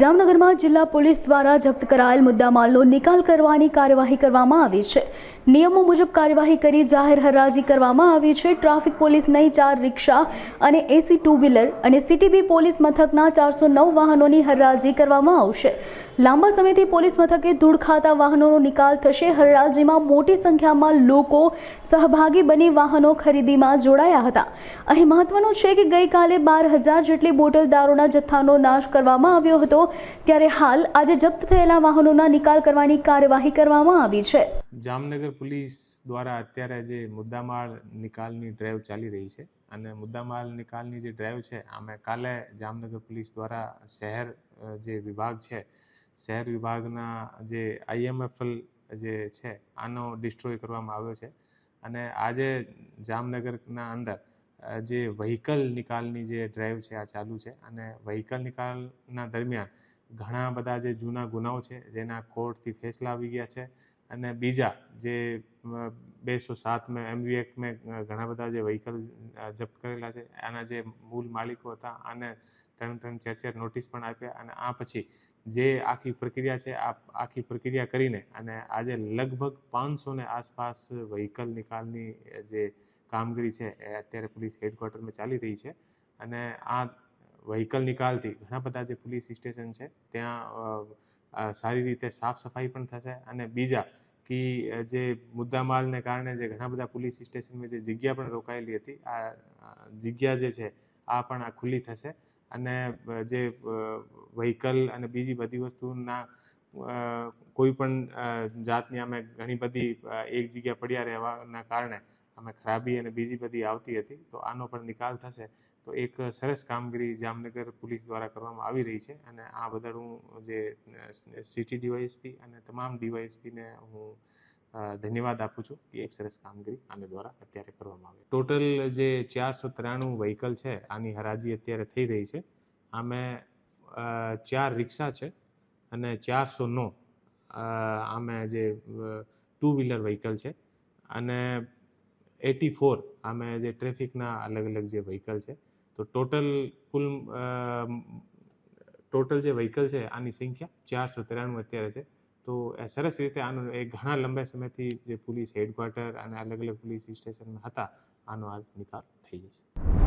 જામનગરમાં જિલ્લા પોલીસ દ્વારા જપ્ત કરાયેલ મુદ્દામાલનો નિકાલ કરવાની કાર્યવાહી કરવામાં આવી છે. નિયમો મુજબ કાર્યવાહી કરી જાહેર હરાજી કરવામાં આવી છે. ટ્રાફિક પોલીસ નહીં, ચાર રિક્ષા અને એસી ટુ વ્હીલર અને સીટીબી પોલીસ મથકના ચારસો નવ વાહનોની હરાજી કરવામાં આવશે. લાંબા સમયથી પોલીસ મથકે ધૂળ ખાતા વાહનોનો નિકાલ થશે. હરાજીમાં મોટી સંખ્યામાં લોકો સહભાગી બની વાહનો ખરીદીમાં જોડાયા હતા. અહીં મહત્વનું છે કે ગઈકાલે બાર હજાર જેટલી બોટલ દારૂના જથ્થાનો નાશ કરવામાં આવ્યો હતો. ત્યારે હાલ આજે જપ્ત થયેલા વાહનોના નિકાલ કરવાની કાર્યવાહી કરવામાં આવી છે. જામનગર પોલીસ દ્વારા અત્યારે જે મુદ્દામાળ નિકાલની ડ્રાઈવ ચાલી રહી છે અને મુદ્દામાલ નિકાલની જે ડ્રાઈવ છે, આમે કાલે જામનગર પોલીસ દ્વારા શહેર જે વિભાગ છે, શહેર વિભાગના જે આઈએમએફએલ જે છે, આનો ડિસ્ટ્રોય કરવામાં આવ્યો છે. અને આજે જામનગરના અંદર જે વ્હીકલ નિકાલની જે ડ્રાઈવ છે, આ ચાલુ છે. અને વ્હીકલ નિકાલના દરમિયાન ઘણા બધા જે જૂના ગુનાઓ છે, જેના કોર્ટથી ફેસલા આવી ગયા છે. અને બીજા જે બેસો સાત મેં એમવી એક્ટમાં ઘણા બધા જે વ્હીકલ જપ્ત કરેલા છે. આના જે મૂળ માલિકો હતા, આને ત્રણ ત્રણ ચાર ચાર નોટિસ પણ આપ્યા. અને આ પછી જે આખી પ્રક્રિયા છે, આ આખી પ્રક્રિયા કરીને અને આજે લગભગ પાંચસોને આસપાસ વ્હીકલ નિકાલની જે કામગીરી છે એ અત્યારે પોલીસ હેડક્વાર્ટરમાં ચાલી રહી છે. અને આ વ્હીકલ નિકાલથી ઘણા બધા જે પોલીસ સ્ટેશન છે, ત્યાં સારી રીતે સાફ સફાઈ પણ થશે. અને બીજા કે જે મુદ્દામાલને કારણે જે ઘણા બધા પોલીસ સ્ટેશનમાં જે જગ્યા પણ રોકાયેલી હતી, આ જગ્યા જે છે, આ પણ આ ખુલ્લી થશે. અને જે વ્હીકલ અને બીજી બધી વસ્તુના કોઈ પણ જાતની અમે ઘણી બધી એક જગ્યા પડ્યા રહેવાના કારણે અમે ખરાબી અને બીજી બધી આવતી હતી, તો આનો પણ નિકાલ થશે. તો એક સરસ કામગીરી જામનગર પોલીસ દ્વારા કરવામાં આવી રહી છે અને આ બદલ હું જે સિટી ડીવાયએસપી અને તમામ ડીવાયએસપીને હું ધન્યવાદ આપું છું કે એક સરસ કામગીરી આને દ્વારા અત્યારે કરવામાં આવે. ટોટલ જે ચારસો ત્રાણું વ્હીકલ છે, આની હરાજી અત્યારે થઈ રહી છે. આમે ચાર રિક્ષા છે અને ચારસો નો આમે જે ટુ વ્હીલર વ્હીકલ છે. અને એટી ફોર આમે જે ટ્રાફિકના અલગ અલગ જે વ્હીકલ છે. તો ટોટલ કુલ ટોટલ જે વ્હીકલ છે આની સંખ્યા ચારસો ત્રાણું અત્યારે છે. તો સરસ રીતે આનો એ ઘણા લાંબા સમયથી જે પોલીસ હેડક્વાર્ટર અને અલગ અલગ પોલીસ સ્ટેશનમાં હતા, આનો આજ નિકાલ થઈ જશે.